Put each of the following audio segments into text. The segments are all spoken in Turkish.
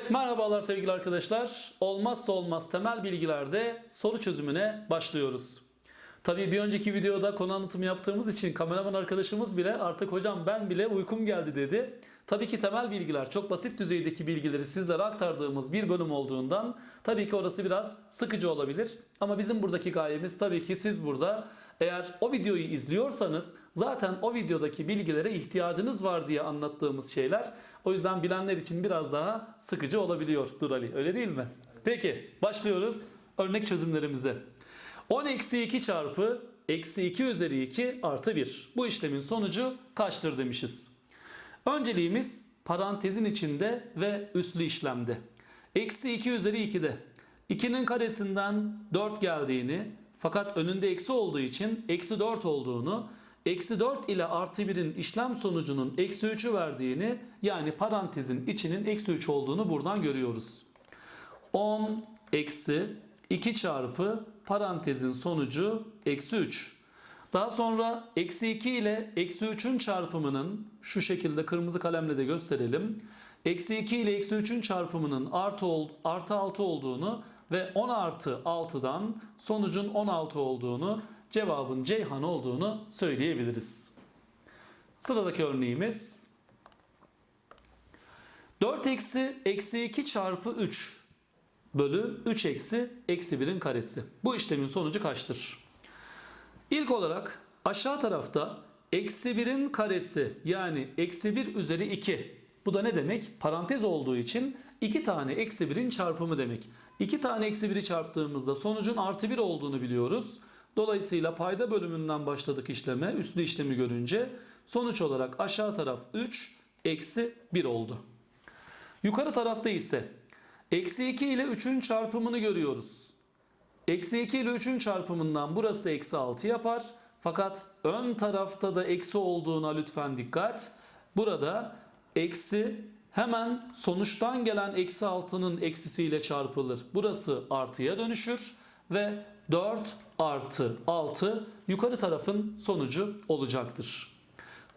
Evet merhabalar sevgili arkadaşlar. Olmazsa olmaz temel bilgilerde soru çözümüne başlıyoruz. Tabii bir önceki videoda konu anlatımı yaptığımız için kameraman arkadaşımız bile artık hocam ben bile uykum geldi dedi. Tabii ki temel bilgiler çok basit düzeydeki bilgileri sizlere aktardığımız bir bölüm olduğundan tabii ki orası biraz sıkıcı olabilir. Ama bizim buradaki gayemiz tabii ki siz burada eğer o videoyu izliyorsanız zaten o videodaki bilgilere ihtiyacınız var diye anlattığımız şeyler. O yüzden bilenler için biraz daha sıkıcı olabiliyor Durali öyle değil mi? Peki başlıyoruz örnek çözümlerimize. 10 eksi 2 çarpı eksi 2 üzeri 2 artı 1. Bu işlemin sonucu kaçtır demişiz. Önceliğimiz parantezin içinde ve üslü işlemde. Eksi 2 üzeri 2'de 2'nin karesinden 4 geldiğini fakat önünde eksi olduğu için eksi 4 olduğunu eksi 4 ile artı 1'in işlem sonucunun eksi 3'ü verdiğini yani parantezin içinin eksi 3 olduğunu buradan görüyoruz. 10 eksi 2 çarpı parantezin sonucu eksi 3. Daha sonra eksi 2 ile eksi 3'ün çarpımının şu şekilde kırmızı kalemle de gösterelim. Eksi 2 ile eksi 3'ün çarpımının artı, ol, artı 6 olduğunu ve 10 artı 6'dan sonucun 16 olduğunu cevabın Ceyhan olduğunu söyleyebiliriz. Sıradaki örneğimiz 4 eksi eksi 2 çarpı 3 bölü 3 eksi eksi 1'in karesi. Bu işlemin sonucu kaçtır? İlk olarak aşağı tarafta eksi 1'in karesi yani eksi 1 üzeri 2. Bu da ne demek? Parantez olduğu için 2 tane eksi 1'in çarpımı demek. 2 tane eksi 1'i çarptığımızda sonucun artı 1 olduğunu biliyoruz. Dolayısıyla payda bölümünden başladık işleme. Üslü işlemi görünce sonuç olarak aşağı taraf 3 eksi 1 oldu. Yukarı tarafta ise eksi 2 ile 3'ün çarpımını görüyoruz. Eksi 2 ile 3'ün çarpımından burası eksi 6 yapar. Fakat ön tarafta da eksi olduğuna lütfen dikkat. Burada eksi hemen sonuçtan gelen eksi 6'nın eksisiyle çarpılır. Burası artıya dönüşür ve 4 artı 6 yukarı tarafın sonucu olacaktır.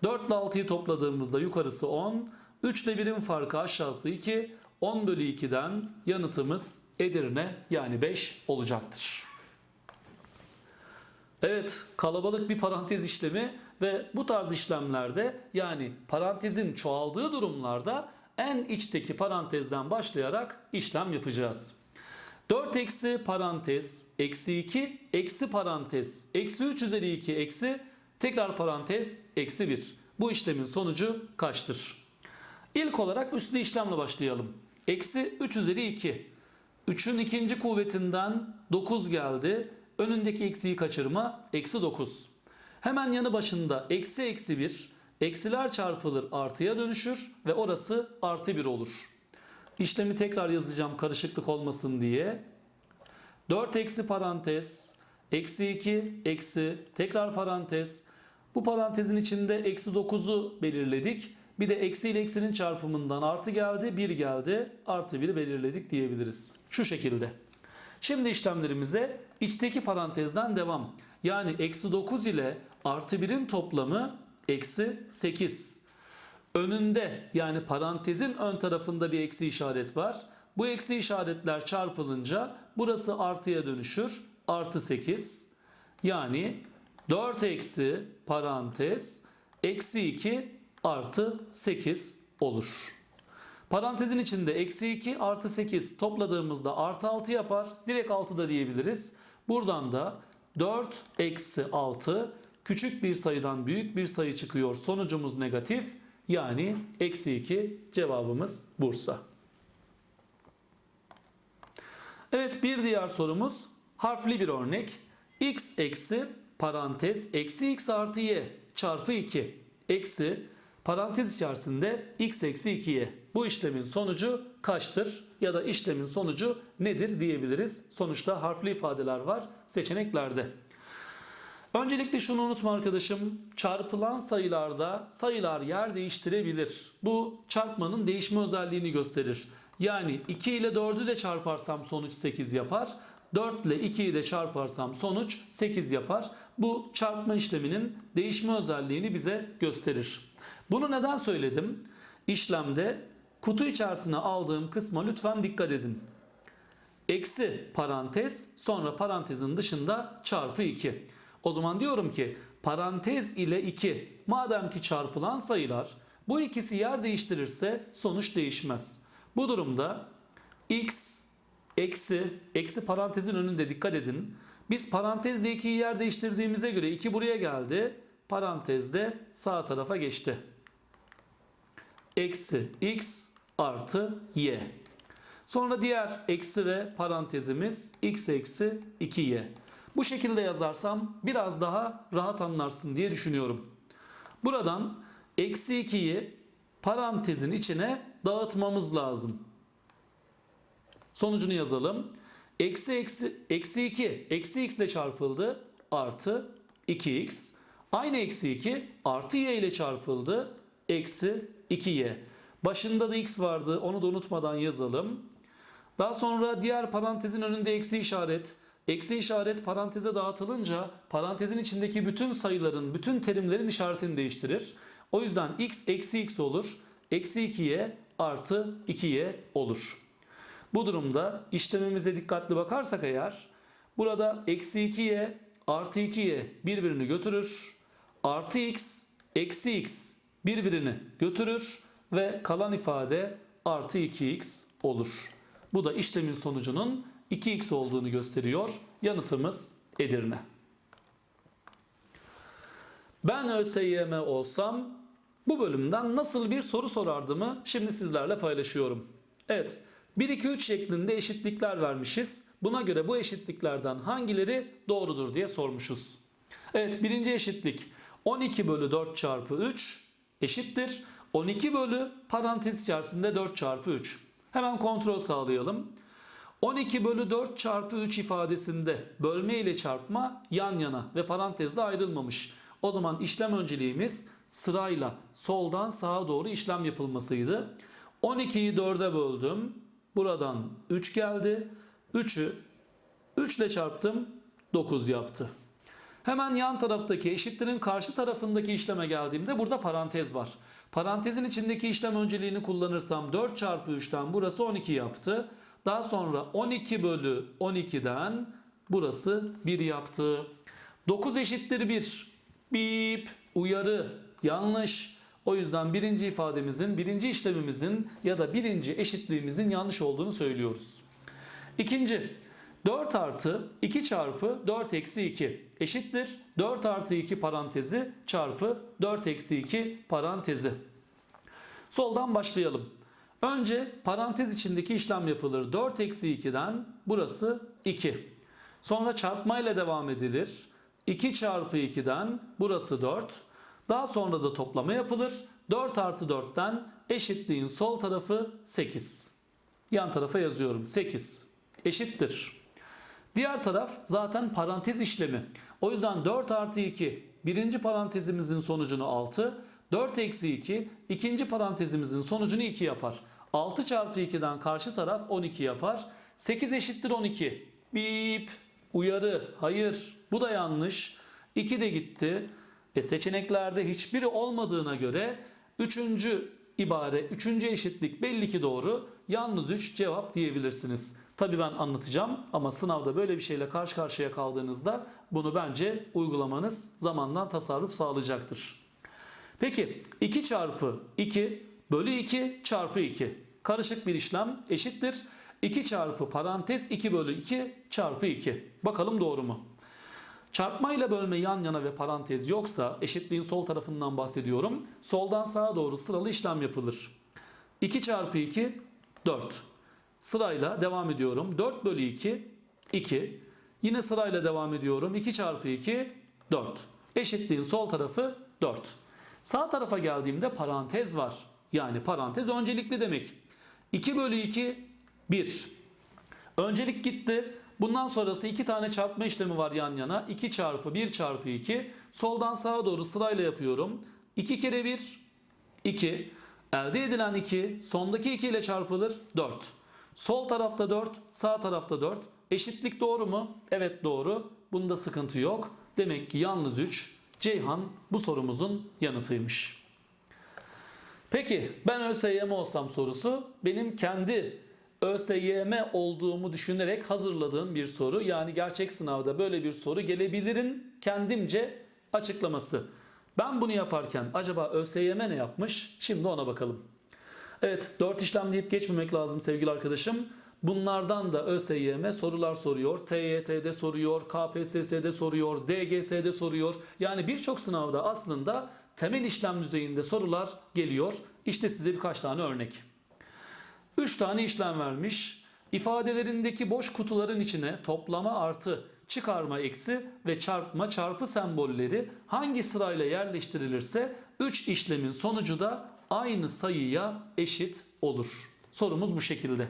4 ile 6'yı topladığımızda yukarısı 10. 3 ile 1'in farkı aşağısı 2. 10 bölü 2'den yanıtımız Edirne yani 5 olacaktır. Evet kalabalık bir parantez işlemi ve bu tarz işlemlerde yani parantezin çoğaldığı durumlarda en içteki parantezden başlayarak işlem yapacağız. 4 eksi parantez eksi 2 eksi parantez eksi 3 üzeri 2 eksi tekrar parantez eksi 1. Bu işlemin sonucu kaçtır? İlk olarak üslü işlemle başlayalım. Eksi 3 üzeri 2. 3'ün ikinci kuvvetinden 9 geldi. Önündeki eksiyi kaçırma. Eksi 9. Hemen yanı başında eksi eksi 1. Eksiler çarpılır artıya dönüşür ve orası artı 1 olur. İşlemi tekrar yazacağım karışıklık olmasın diye. 4 eksi parantez. Eksi 2 eksi tekrar parantez. Bu parantezin içinde eksi 9'u belirledik. Bir de eksi ile eksinin çarpımından artı geldi, 1 geldi. Artı 1'i belirledik diyebiliriz. Şu şekilde. Şimdi işlemlerimize içteki parantezden devam. Yani eksi 9 ile artı 1'in toplamı eksi 8. Önünde yani parantezin ön tarafında bir eksi işaret var. Bu eksi işaretler çarpılınca burası artıya dönüşür. Artı 8. Yani 4 eksi parantez eksi 2 artı 8 olur. Parantezin içinde eksi 2 artı 8 topladığımızda artı 6 yapar. Direkt 6 da diyebiliriz. Buradan da 4 eksi 6 küçük bir sayıdan büyük bir sayı çıkıyor. Sonucumuz negatif. Yani eksi 2 cevabımız Bursa. Evet bir diğer sorumuz harfli bir örnek. x eksi parantez eksi x artı y çarpı 2 eksi parantez içerisinde x eksi 2y. Bu işlemin sonucu kaçtır ya da işlemin sonucu nedir diyebiliriz. Sonuçta harfli ifadeler var seçeneklerde. Öncelikle şunu unutma arkadaşım. Çarpılan sayılarda sayılar yer değiştirebilir. Bu çarpmanın değişme özelliğini gösterir. Yani 2 ile 4'ü de çarparsam sonuç 8 yapar. 4 ile 2'yi de çarparsam sonuç 8 yapar. Bu çarpma işleminin değişme özelliğini bize gösterir. Bunu neden söyledim? İşlemde Kutu içerisine aldığım kısma lütfen dikkat edin. Eksi parantez sonra parantezin dışında çarpı 2. O zaman diyorum ki parantez ile 2 madem ki çarpılan sayılar bu ikisi yer değiştirirse sonuç değişmez. Bu durumda x eksi eksi parantezin önünde dikkat edin. Biz parantezle 2'yi yer değiştirdiğimize göre 2 buraya geldi. Parantezde sağ tarafa geçti. Eksi x artı y. Sonra diğer eksi ve parantezimiz x eksi 2y. Bu şekilde yazarsam biraz daha rahat anlarsın diye düşünüyorum. Buradan eksi 2'yi parantezin içine dağıtmamız lazım. Sonucunu yazalım. Eksi eksi eksi 2 eksi x ile çarpıldı artı 2x. Aynı eksi 2 artı y ile çarpıldı eksi 2y. Başında da x vardı onu da unutmadan yazalım. Daha sonra diğer parantezin önünde eksi işaret. Eksi işaret paranteze dağıtılınca parantezin içindeki bütün sayıların, bütün terimlerin işaretini değiştirir. O yüzden x eksi x olur. Eksi 2y artı 2y olur. Bu durumda işlemimize dikkatli bakarsak eğer burada eksi 2y artı 2y birbirini götürür. Artı x eksi x birbirini götürür ve kalan ifade artı 2x olur. Bu da işlemin sonucunun 2x olduğunu gösteriyor. Yanıtımız Edirne. Ben ÖSYM olsam bu bölümden nasıl bir soru sorardımı şimdi sizlerle paylaşıyorum. Evet 1 2 3 şeklinde eşitlikler vermişiz. Buna göre bu eşitliklerden hangileri doğrudur diye sormuşuz. Evet birinci eşitlik 12 bölü 4 çarpı 3 eşittir. 12 bölü parantez içerisinde 4 çarpı 3. Hemen kontrol sağlayalım. 12 bölü 4 çarpı 3 ifadesinde bölme ile çarpma yan yana ve parantezde ayrılmamış. O zaman işlem önceliğimiz sırayla soldan sağa doğru işlem yapılmasıydı. 12'yi 4'e böldüm. Buradan 3 geldi. 3'ü 3 ile çarptım. 9 yaptı. Hemen yan taraftaki eşittirin karşı tarafındaki işleme geldiğimde burada parantez var. Parantezin içindeki işlem önceliğini kullanırsam 4 çarpı 3'ten burası 12 yaptı. Daha sonra 12 bölü 12'den burası 1 yaptı. 9 eşittir 1. Bip uyarı yanlış. O yüzden birinci ifademizin, birinci işlemimizin ya da birinci eşitliğimizin yanlış olduğunu söylüyoruz. İkinci 4 artı 2 çarpı 4 eksi 2 eşittir. 4 artı 2 parantezi çarpı 4 eksi 2 parantezi. Soldan başlayalım. Önce parantez içindeki işlem yapılır. 4 eksi 2'den burası 2. Sonra çarpma ile devam edilir. 2 çarpı 2'den burası 4. Daha sonra da toplama yapılır. 4 artı 4'ten eşitliğin sol tarafı 8. Yan tarafa yazıyorum 8 eşittir. Diğer taraf zaten parantez işlemi. O yüzden 4 artı 2 birinci parantezimizin sonucunu 6. 4 eksi 2 ikinci parantezimizin sonucunu 2 yapar. 6 çarpı 2'den karşı taraf 12 yapar. 8 eşittir 12. Bip uyarı hayır bu da yanlış. 2 de gitti. E seçeneklerde hiçbiri olmadığına göre 3. ibare, 3. eşitlik belli ki doğru. Yalnız 3 cevap diyebilirsiniz. Tabii ben anlatacağım ama sınavda böyle bir şeyle karşı karşıya kaldığınızda bunu bence uygulamanız zamandan tasarruf sağlayacaktır. Peki 2 çarpı 2 bölü 2 çarpı 2 karışık bir işlem eşittir. 2 çarpı parantez 2 bölü 2 çarpı 2. Bakalım doğru mu? Çarpma ile bölme yan yana ve parantez yoksa eşitliğin sol tarafından bahsediyorum. Soldan sağa doğru sıralı işlem yapılır. 2 çarpı 2 4. Sırayla devam ediyorum. 4 bölü 2 2. Yine sırayla devam ediyorum. 2 çarpı 2 4. Eşitliğin sol tarafı 4. Sağ tarafa geldiğimde parantez var. Yani parantez öncelikli demek. 2 bölü 2 1. Öncelik gitti. Bundan sonrası iki tane çarpma işlemi var yan yana. 2 çarpı 1 çarpı 2. Soldan sağa doğru sırayla yapıyorum. 2 kere 1 2. Elde edilen 2 sondaki 2 ile çarpılır 4. Sol tarafta 4 sağ tarafta 4. Eşitlik doğru mu? Evet doğru. Bunda sıkıntı yok. Demek ki yalnız 3 Ceyhan bu sorumuzun yanıtıymış. Peki ben ÖSYM olsam sorusu benim kendi ÖSYM olduğumu düşünerek hazırladığım bir soru. Yani gerçek sınavda böyle bir soru gelebilirin kendimce açıklaması. Ben bunu yaparken acaba ÖSYM ne yapmış? Şimdi ona bakalım. Evet 4 işlem deyip geçmemek lazım sevgili arkadaşım. Bunlardan da ÖSYM sorular soruyor. TYT'de soruyor, KPSS'de soruyor, DGS'de soruyor. Yani birçok sınavda aslında temel işlem düzeyinde sorular geliyor. İşte size birkaç tane örnek. 3 tane işlem vermiş. İfadelerindeki boş kutuların içine toplama artı, çıkarma eksi ve çarpma çarpı sembolleri hangi sırayla yerleştirilirse 3 işlemin sonucu da aynı sayıya eşit olur. Sorumuz bu şekilde.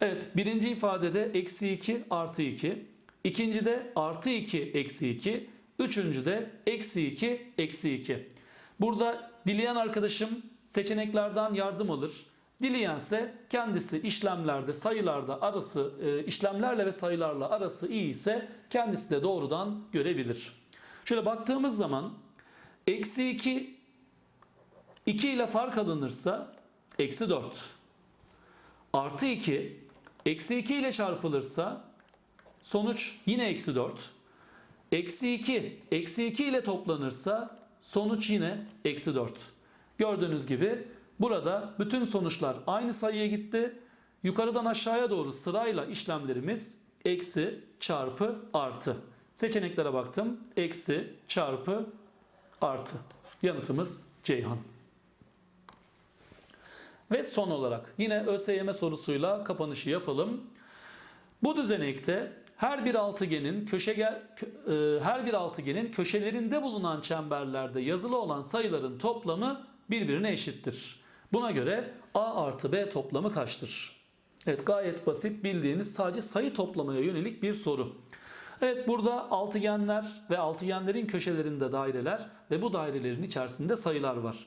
Evet birinci ifadede eksi 2 artı 2. İkincide artı 2 eksi 2. Üçüncüde eksi 2 eksi 2. Burada dileyen arkadaşım seçeneklerden yardım alır. Dileyense kendisi işlemlerde sayılarda arası e, işlemlerle ve sayılarla arası iyi ise kendisi de doğrudan görebilir. Şöyle baktığımız zaman eksi 2 2 ile fark alınırsa eksi 4. Artı 2 eksi 2 ile çarpılırsa sonuç yine eksi 4. Eksi 2 eksi 2 ile toplanırsa sonuç yine eksi 4. Gördüğünüz gibi burada bütün sonuçlar aynı sayıya gitti. Yukarıdan aşağıya doğru sırayla işlemlerimiz eksi çarpı artı. Seçeneklere baktım. Eksi çarpı artı. Yanıtımız Ceyhan. Ve son olarak yine ÖSYM sorusuyla kapanışı yapalım. Bu düzenekte her bir altıgenin köşege kö- e, her bir altıgenin köşelerinde bulunan çemberlerde yazılı olan sayıların toplamı birbirine eşittir. Buna göre A artı B toplamı kaçtır? Evet gayet basit bildiğiniz sadece sayı toplamaya yönelik bir soru. Evet burada altıgenler ve altıgenlerin köşelerinde daireler ve bu dairelerin içerisinde sayılar var.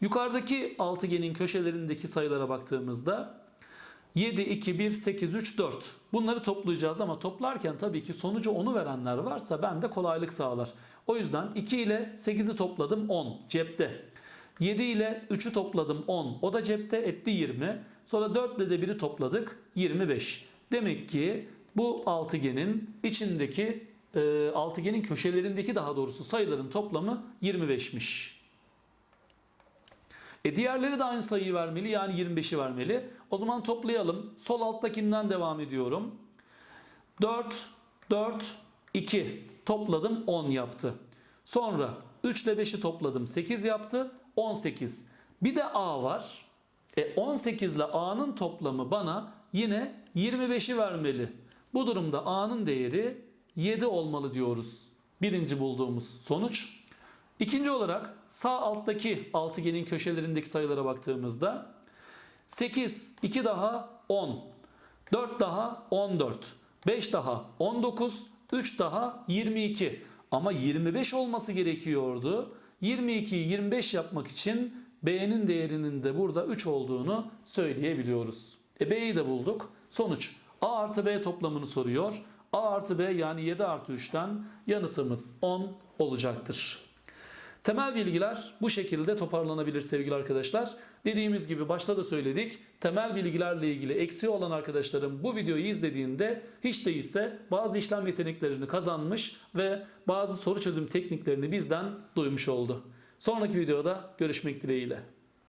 Yukarıdaki altıgenin köşelerindeki sayılara baktığımızda 7, 2, 1, 8, 3, 4. Bunları toplayacağız ama toplarken tabii ki sonucu 10'u verenler varsa bende kolaylık sağlar. O yüzden 2 ile 8'i topladım 10 cepte. 7 ile 3'ü topladım 10 o da cepte etti 20. Sonra 4 ile de 1'i topladık 25. Demek ki bu altıgenin içindeki e, altıgenin köşelerindeki daha doğrusu sayıların toplamı 25'miş. E diğerleri de aynı sayıyı vermeli yani 25'i vermeli. O zaman toplayalım. Sol alttakinden devam ediyorum. 4, 4, 2 topladım 10 yaptı. Sonra 3 ile 5'i topladım 8 yaptı 18. Bir de A var. E 18 ile A'nın toplamı bana yine 25'i vermeli. Bu durumda A'nın değeri 7 olmalı diyoruz. Birinci bulduğumuz sonuç. İkinci olarak sağ alttaki altıgenin köşelerindeki sayılara baktığımızda 8, 2 daha 10, 4 daha 14, 5 daha 19, 3 daha 22. Ama 25 olması gerekiyordu. 22'yi 25 yapmak için B'nin değerinin de burada 3 olduğunu söyleyebiliyoruz. E B'yi de bulduk. Sonuç A artı B toplamını soruyor. A artı B yani 7 artı 3'ten yanıtımız 10 olacaktır. Temel bilgiler bu şekilde toparlanabilir sevgili arkadaşlar. Dediğimiz gibi başta da söyledik. Temel bilgilerle ilgili eksiği olan arkadaşlarım bu videoyu izlediğinde hiç değilse bazı işlem yeteneklerini kazanmış ve bazı soru çözüm tekniklerini bizden duymuş oldu. Sonraki videoda görüşmek dileğiyle.